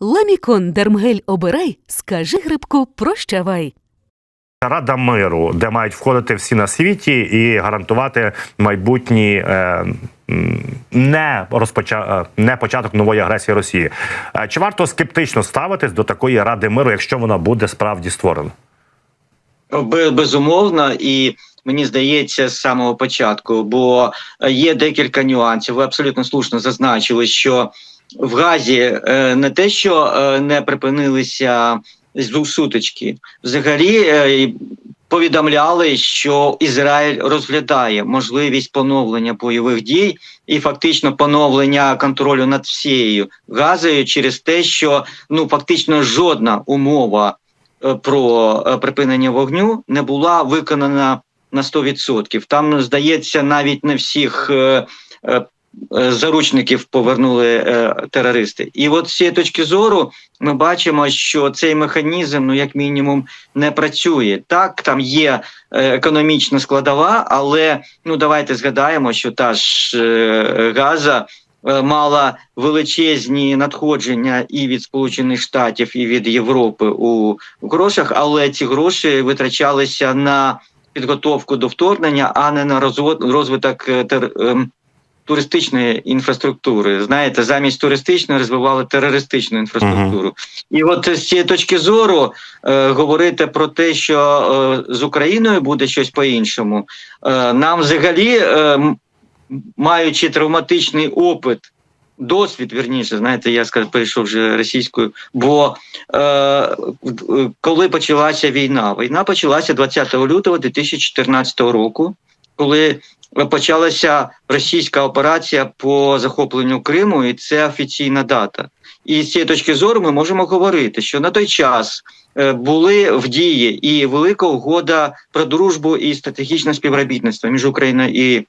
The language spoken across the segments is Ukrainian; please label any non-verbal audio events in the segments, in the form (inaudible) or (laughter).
Ламікон Дермгель обирай, скажи грибку прощавай. Рада миру, де мають входити всі на світі і гарантувати майбутній е, не розпоча... е, не початок нової агресії Росії. Е, Чи варто скептично ставитись до такої ради миру, якщо вона буде справді створена? Безумовно, і мені здається, з самого початку, бо е, є декілька нюансів. Ви абсолютно слушно зазначили, що в Газі е, не те, що е, не припинилися сутички, взагалі е, повідомляли, що Ізраїль розглядає можливість поновлення бойових дій і фактично поновлення контролю над всією Газою через те, що ну фактично жодна умова про припинення вогню не була виконана на 100%. Там, здається, навіть не всіх заручників повернули е, терористи. І от з цієї точки зору ми бачимо, що цей механізм, ну як мінімум, не працює. Так, там є е, економічна складова, але ну давайте згадаємо, що та ж е, Газа е, мала величезні надходження і від Сполучених Штатів, і від Європи у грошах, але ці гроші витрачалися на підготовку до вторгнення, а не на розвиток е, ем, туристичної інфраструктури. Знаєте, замість туристичної розвивали терористичну інфраструктуру. І от з цієї точки зору е, говорити про те, що е, з Україною буде щось по-іншому, е, нам взагалі, е, маючи травматичний опит. Досвід, вірніше, знаєте, я скажу, перейшов вже російською. Бо е, е, коли почалася війна? Війна почалася 20 лютого 2014 року, коли почалася російська операція по захопленню Криму, і це офіційна дата. І з цієї точки зору ми можемо говорити, що на той час е, були в дії і велика угода про дружбу і стратегічне співробітництво між Україною і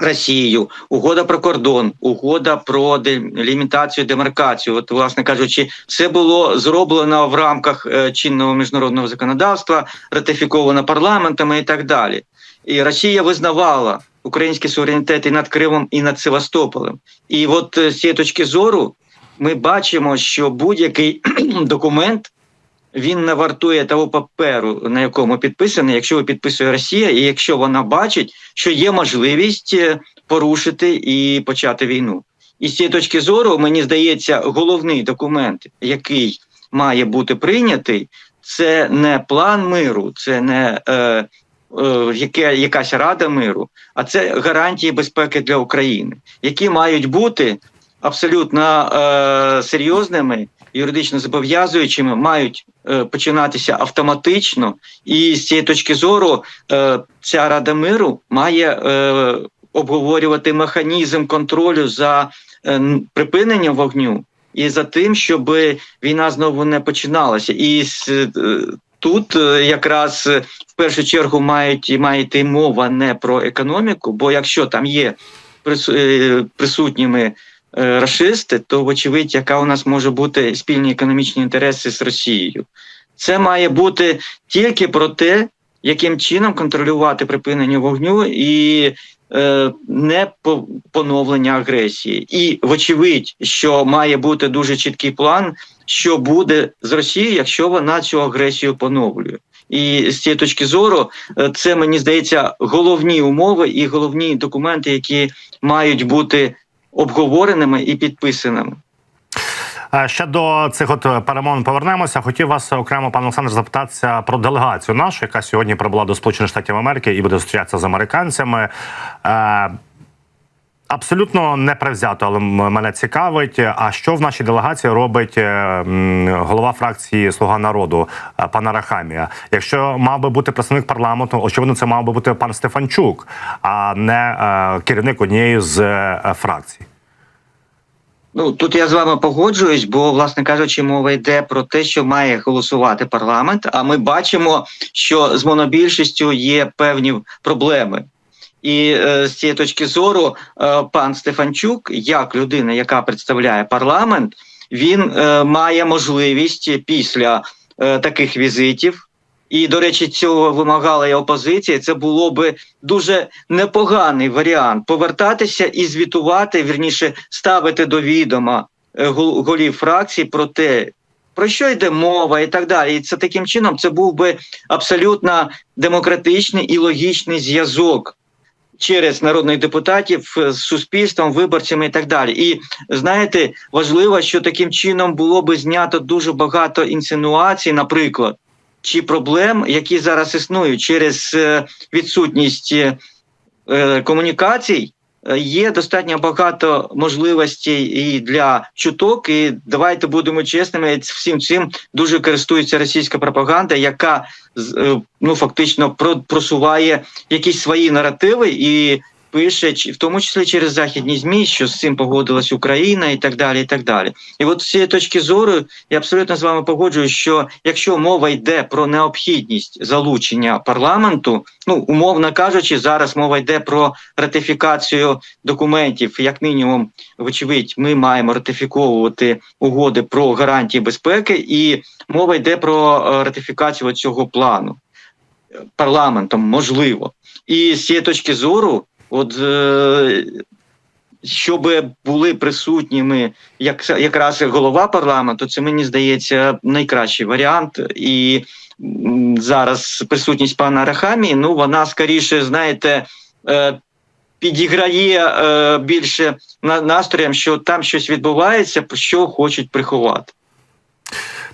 Росією, угода про кордон, угода про делімітацію, демаркацію. От, власне кажучи, все було зроблено в рамках е, чинного міжнародного законодавства, ратифіковано парламентами і так далі. І Росія визнавала український суверенітет і над Кримом, і над Севастополем. І от е, з цієї точки зору ми бачимо, що будь-який (clears throat) документ він не вартує того паперу, на якому підписаний, якщо підписує Росія, і якщо вона бачить, що є можливість е, порушити і почати війну. І з цієї точки зору, мені здається, головний документ, який має бути прийнятий, це не план миру, це не е, яке, якась рада миру, а це гарантії безпеки для України, які мають бути абсолютно е, серйозними, юридично зобов'язуючими, мають е, починатися автоматично. І з цієї точки зору е, ця рада миру має е, обговорювати механізм контролю за е, припиненням вогню і за тим, щоб війна знову не починалася. І е, тут е, якраз е, в першу чергу мають має йти мова не про економіку, бо якщо там є е, присутніми рашисти, то вочевидь, яка у нас може бути спільні економічні інтереси з Росією. Це має бути тільки про те, яким чином контролювати припинення вогню і е, не поновлення агресії. І вочевидь, що має бути дуже чіткий план, що буде з Росією, якщо вона цю агресію поновлює. І з цієї точки зору, е, це мені здається головні умови і головні документи, які мають бути обговореними і підписаними. Е, Ще до цих от перемовин повернемося. Хотів вас окремо, пан Олександр, запитатися про делегацію нашу, яка сьогодні прибула до Сполучених Штатів Америки і буде зустрічатися з американцями. Абсолютно не привзято, але мене цікавить. А що в нашій делегації робить е, голова фракції Слуга народу е, пана Рахамія? Якщо мав би бути представник парламенту, очевидно, це мав би бути пан Стефанчук, а не е, керівник однієї з фракцій. Ну тут я з вами погоджуюсь, бо, власне кажучи, мова йде про те, що має голосувати парламент. А ми бачимо, що з монобільшістю є певні проблеми. І е, з цієї точки зору, е, пан Стефанчук, як людина, яка представляє парламент, він е, має можливість після е, таких візитів. І, до речі, цього вимагала і опозиція. Це було би дуже непоганий варіант повертатися і звітувати, вірніше ставити до відома е, гол- голів фракцій про те, про що йде мова і так далі. І це таким чином це був би абсолютно демократичний і логічний зв'язок через народних депутатів е, з суспільством, виборцями і так далі. І знаєте, важливо, що таким чином було би знято дуже багато інсинуацій, наприклад, чи проблем, які зараз існують через е, відсутність е, комунікацій. Е, Є достатньо багато можливостей і для чуток, і давайте будемо чесними. Всім цим дуже користується російська пропаганда, яка е, ну фактично про- просуває якісь свої наративи і пише, в тому числі через західні змі, що з цим погодилась Україна і так далі. І так далі. І от з цієї точки зору я абсолютно з вами погоджуюсь, що якщо мова йде про необхідність залучення парламенту, ну умовно кажучи, зараз мова йде про ратифікацію документів, як мінімум, вочевидь, ми маємо ратифіковувати угоди про гарантії безпеки, і мова йде про е, ратифікацію цього плану Е, парламентом, можливо. І з цієї точки зору, от е, щоб були присутніми як якраз голова парламенту, це мені здається найкращий варіант. І зараз присутність пана Рахамі, ну вона скоріше, знаєте. Е, Підіграє е, більше на настроєм, що там щось відбувається, що хочуть приховати.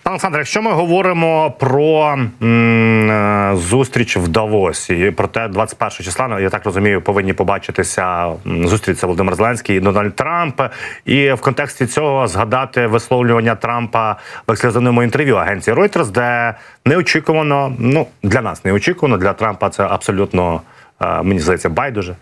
Пане якщо ми говоримо про м, е, зустріч в Давосі, і про те, 21 числа, ну, я так розумію, повинні побачитися м, Володимир Зеленський і Дональд Трамп. І в контексті цього згадати висловлювання Трампа в ексклюзивному інтерв'ю агенції Reuters, де неочікувано, ну для нас неочікувано, для Трампа це абсолютно е, мені здається байдуже.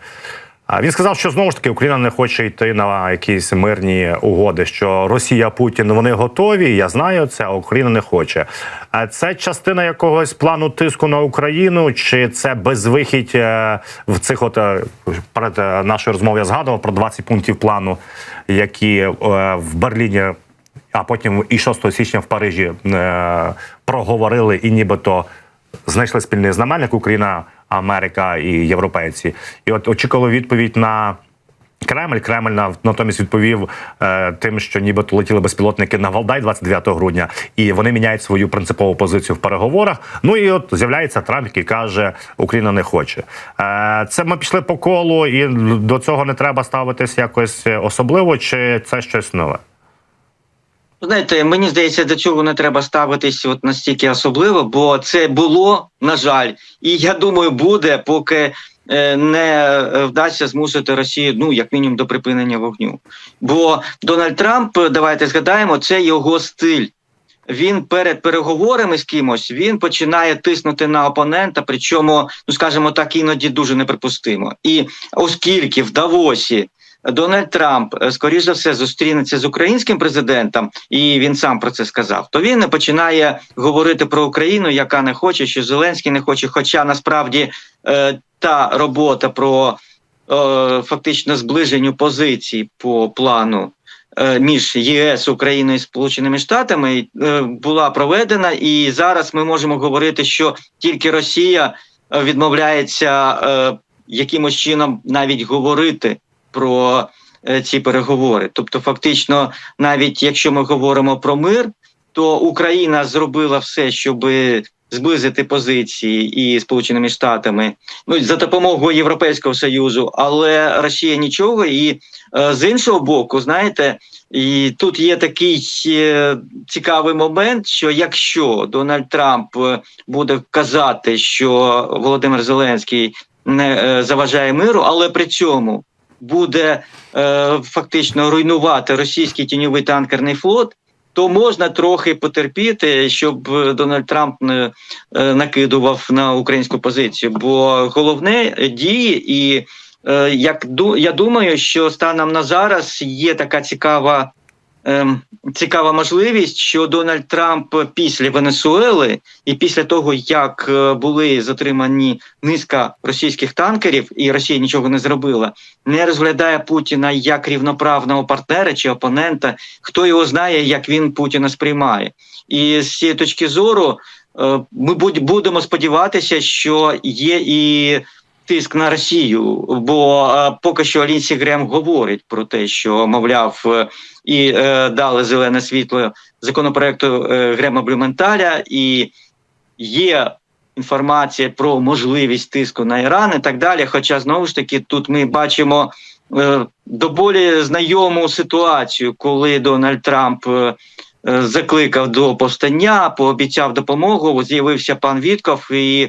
Він сказав, що знову ж таки Україна не хоче йти на якісь мирні угоди, що Росія, Путін вони готові. Я знаю це, а Україна не хоче. А це частина якогось плану тиску на Україну, чи це безвихідь е, в цих от е, перед е, нашою розмовою я згадував про 20 пунктів плану, які в Берліні. А потім і 6 січня в Парижі проговорили і нібито знайшли спільний знаменник Україна, Америка і європейці. І от очікували відповідь на. Кремль Кремль натомість відповів е, тим, що нібито летіли безпілотники на Валдай 29 грудня, і вони міняють свою принципову позицію в переговорах. Ну і от з'являється Трамп, який каже, Україна не хоче. Е, це ми пішли по колу, і до цього не треба ставитись якось особливо, чи це щось нове? Знаєте, мені здається, до цього не треба ставитись от настільки особливо, бо це було, на жаль, і я думаю, буде, поки е, не е, вдасться змусити Росію, ну як мінімум, до припинення вогню. Бо Дональд Трамп, давайте згадаємо, це його стиль. Він перед переговорами з кимось він починає тиснути на опонента, причому, ну скажімо так, іноді дуже неприпустимо. І оскільки в Давосі Дональд Трамп, е, скоріш за все, зустрінеться з українським президентом, і він сам про це сказав. То він починає говорити про Україну, яка не хоче, що Зеленський не хоче. Хоча насправді е, та робота про е, фактично зближенню позицій по плану. Між ЄС, Україною і Сполученими Штатами була проведена, і зараз ми можемо говорити, що тільки Росія відмовляється якимось чином навіть говорити про е, ці переговори. Тобто, фактично, навіть якщо ми говоримо про мир, то Україна зробила все, щоб зблизити позиції і Сполученими Штатами, ну за допомогою Європейського союзу, але Росія нічого. І е, з іншого боку, знаєте, і тут є такий е, цікавий момент, що якщо Дональд Трамп буде казати, що Володимир Зеленський не заважає миру, але при цьому буде е, фактично руйнувати російський тіньовий танкерний флот, то можна трохи потерпіти, щоб е, Дональд Трамп не е, накидував на українську позицію. Бо головне дії, і е, як я думаю, що станом на зараз є така цікава. Ем, цікава можливість, що Дональд Трамп після Венесуели і після того, як е, були затримані низка російських танкерів, і Росія нічого не зробила, не розглядає Путіна як рівноправного партнера чи опонента. Хто його знає, як він Путіна сприймає, і з цієї точки зору е, ми будемо сподіватися, що є і тиск на Росію, бо е, поки що Лінсі Грем говорить про те, що мовляв, е, і е, дали зелене світло законопроекту е, Грема Блюменталя, і є інформація про можливість тиску на Іран і так далі. Хоча знову ж таки тут ми бачимо е, доволі знайому ситуацію, коли Дональд Трамп. е, Закликав до повстання, пообіцяв допомогу. З'явився пан Вітков, і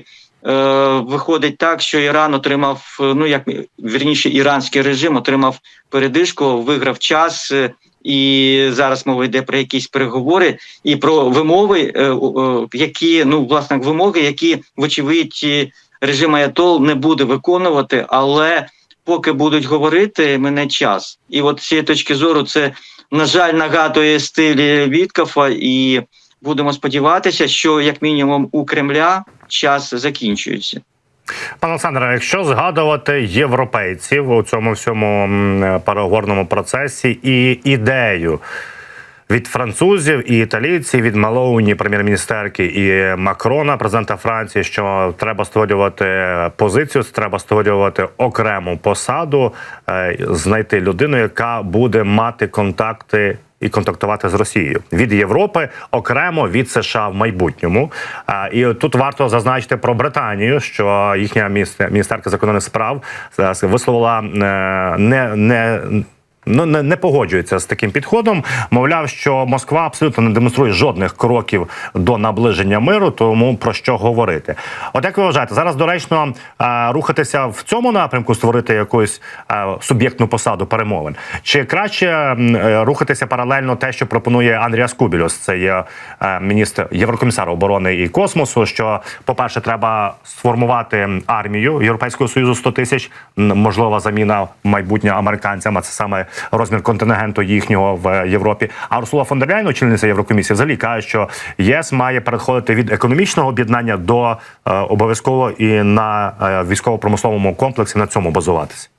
виходить так, що Іран отримав, е, ну як вірніше, іранський режим отримав передишку, виграв час, е, і зараз мова йде про якісь переговори і про вимови, е, е, які ну власне вимоги, які вочевидь е, режим Аятол не буде виконувати, але поки будуть говорити, мене час. І от з цієї точки зору, це на жаль нагадує стилі Віткафа, і будемо сподіватися, що як мінімум у Кремля час закінчується. Пане Олександре, якщо згадувати європейців у цьому всьому переговорному процесі і ідею від французів і італійців, від Малоуні, прем'єр-міністерки і Макрона, президента Франції, що треба створювати позицію, треба створювати окрему посаду, е, знайти людину, яка буде мати контакти. І контактувати з Росією від Європи окремо від США в майбутньому. А, І тут варто зазначити про Британію, що їхня міністер- міністерка закордонних справ е, висловила е, не не. Ну, не, не погоджується з таким підходом. Мовляв, що Москва абсолютно не демонструє жодних кроків до наближення миру, тому про що говорити. От як ви вважаєте, зараз доречно е, рухатися в цьому напрямку, створити якусь е, суб'єктну посаду перемовин, чи краще е, рухатися паралельно те, що пропонує Андріас Кубілюс, це є міністр єврокомісар оборони і космосу. Що, по-перше, треба сформувати армію Європейського союзу 100 тисяч, можлива заміна майбутнє американцям, а це саме розмір контингенту їхнього в Європі. А Урсула фон дер Ляйн, очільниця Єврокомісії, взагалі каже, що ЄС має переходити від економічного об'єднання до е, обов'язково і на е, військово-промисловому комплексі на цьому базуватися.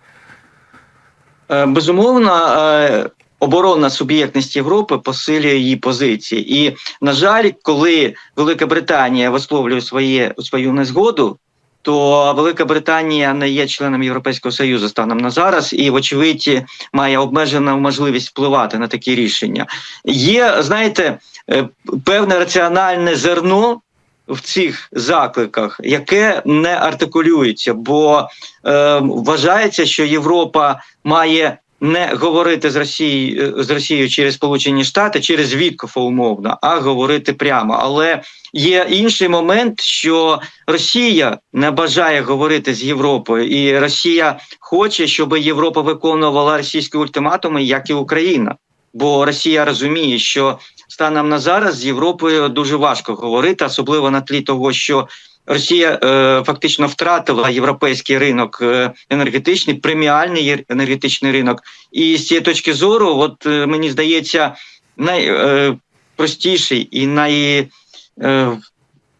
Е, Безумовно, е, оборонна суб'єктність Європи посилює її позиції. І, на жаль, коли Велика Британія висловлює своє, свою незгоду, то Велика Британія не є членом Європейського Союзу станом на зараз, і, вочевидь, має обмежену можливість впливати на такі рішення. Є, знаєте, е, певне раціональне зерно. В цих закликах, яке не артикулюється, бо е, вважається, що Європа має не говорити з Росією з Росією через Сполучені Штати, через Віткофа умовно, а говорити прямо. Але є інший момент, що Росія не бажає говорити з Європою, і Росія хоче, щоб Європа виконувала російські ультиматуми, як і Україна. Бо Росія розуміє, що станом на зараз з Європою дуже важко говорити, особливо на тлі того, що Росія е, фактично втратила європейський ринок е, енергетичний, преміальний енергетичний ринок. І з цієї точки зору, от е, мені здається, найпростіший і най,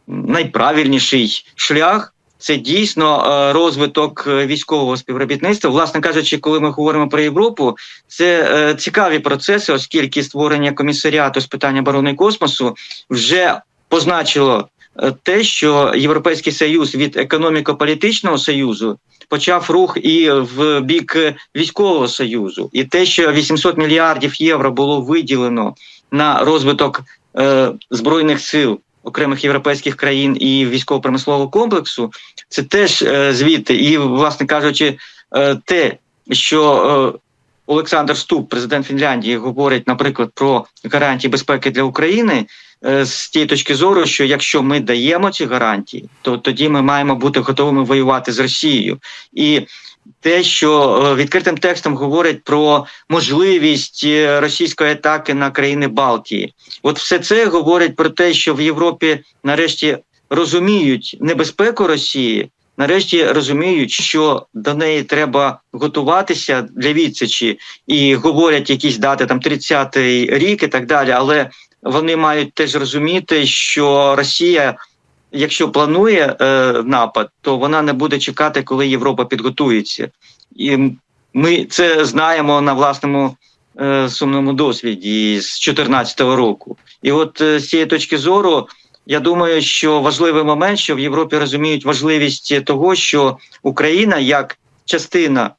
найправильніший шлях. Це дійсно розвиток військового співробітництва. Власне кажучи, коли ми говоримо про Європу, це цікаві процеси, оскільки створення комісаріату з питань оборони космосу вже позначило те, що Європейський Союз від економіко-політичного союзу почав рух і в бік е, військового союзу, і те, що 800 мільярдів євро було виділено на розвиток е, збройних сил окремих європейських країн і військово-промислового комплексу, це теж е, звідти. І, власне кажучи, е, те, що е, Олександр Ступ, президент Фінляндії, говорить, наприклад, про гарантії безпеки для України. е, З тієї точки зору, що якщо ми даємо ці гарантії, то тоді ми маємо бути готовими воювати з Росією. І те, що е, відкритим текстом говорить про можливість е, російської атаки на країни Балтії, от все це говорить про те, що в Європі нарешті розуміють небезпеку Росії, нарешті розуміють, що до неї треба готуватися для відсічі, і говорять якісь дати там 30-й рік і так далі. Але вони мають теж розуміти, що Росія. Якщо планує е, напад, то вона не буде чекати, коли Європа підготується, і ми це знаємо на власному е, сумному досвіді з 2014 року. І от е, з цієї точки зору Я думаю, що важливий момент, що в Європі розуміють важливість того, що Україна як частина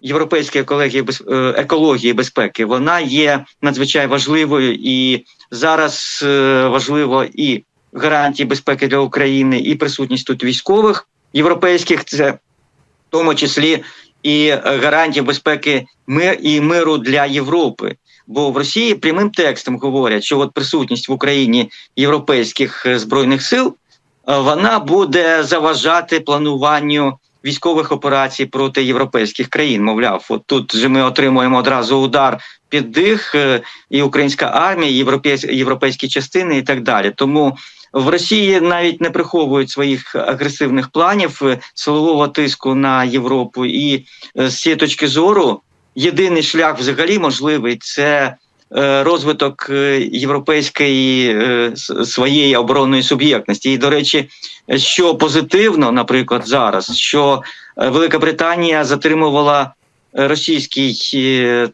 європейської екології е, екології безпеки, вона є надзвичай важливою і зараз е, важливо і гарантії безпеки для України, і присутність тут військових європейських, це в тому числі і гарантії безпеки мир і миру для Європи. Бо в Росії прямим текстом говорять, що от присутність в Україні європейських е, збройних сил е, вона буде заважати плануванню військових операцій проти європейських країн. Мовляв, от тут же ми отримуємо одразу удар під дих, е, і українська армія, і європейські, європейські частини, і так далі. Тому в Росії навіть не приховують своїх агресивних планів силового тиску на Європу. І з цієї точки зору єдиний шлях взагалі можливий це. е, Розвиток е, європейської е, своєї оборонної суб'єктності, і до речі, що позитивно, наприклад, зараз, що Велика Британія затримувала російський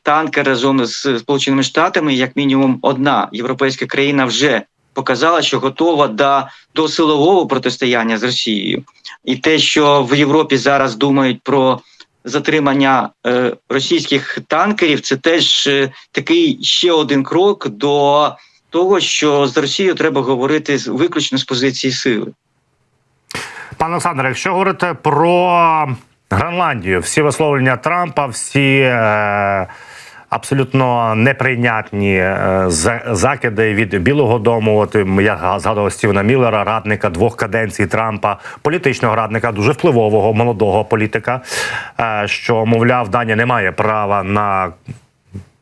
танкер разом з Сполученими Штатами, як мінімум, одна європейська країна вже показала, що готова до, до силового протистояння з Росією, і те, що в Європі зараз думають про затримання е, російських танкерів, це теж е, такий ще один крок до того, що з Росією треба говорити виключно з позиції сили. Пане Олександре, якщо говорити про Гренландію, всі висловлення Трампа, всі е, абсолютно неприйнятні е, закиди від Білого Дому. От я згадував Стівена Міллера, радника двох каденцій Трампа, політичного радника, дуже впливового молодого політика, е, що мовляв, Данія не має права на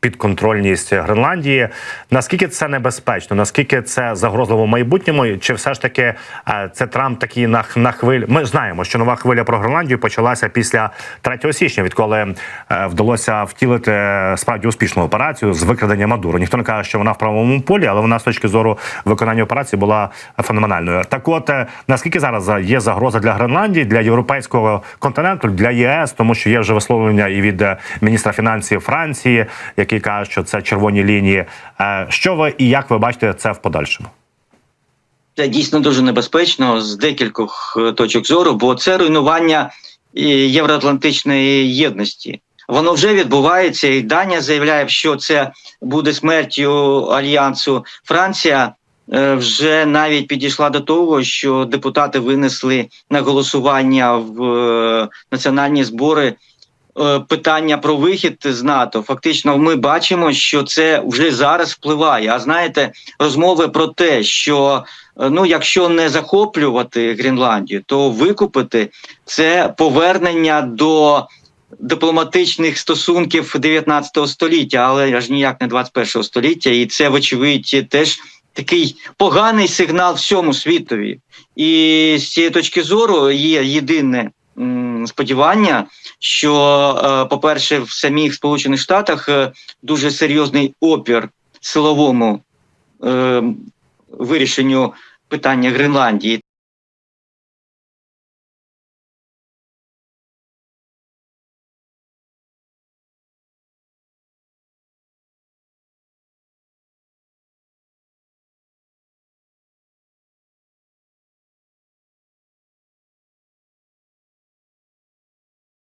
підконтрольність Гренландії. Наскільки це небезпечно? Наскільки це загрозливо в майбутньому? Чи все ж таки е, це Трамп такий на, на хвилі? Ми знаємо, що нова хвиля про Гренландію почалася після 3 січня, відколи е, вдалося втілити е, справді успішну операцію з викрадення Мадуро. Ніхто не каже, що вона в правовому полі, але вона з точки зору виконання операції була феноменальною. Так, от наскільки зараз є загроза для Гренландії, для європейського континенту, для ЄС, тому що є вже висловлення і від міністра фінансів Франції, який каже, що це червоні лінії. Е, Що ви і як ви бачите це в подальшому? Це дійсно дуже небезпечно з декількох е, точок зору, бо це руйнування е, євроатлантичної єдності. Воно вже відбувається, і Данія заявляє, що це буде смертю альянсу. Франція вже навіть підійшла до того, що депутати винесли на голосування в національні збори питання про вихід з НАТО. Фактично, ми бачимо, що це вже зараз впливає. А знаєте, розмови про те, що е, ну, якщо не захоплювати Гренландію, то викупити це повернення до дипломатичних стосунків 19 століття, але аж ніяк не 21 століття, і це, вочевидь, теж такий поганий сигнал всьому світові. І з цієї точки зору є єдине сподівання, що, е, по-перше, в самих Сполучених Штатах е, дуже серйозний опір силовому е, вирішенню питання Гренландії.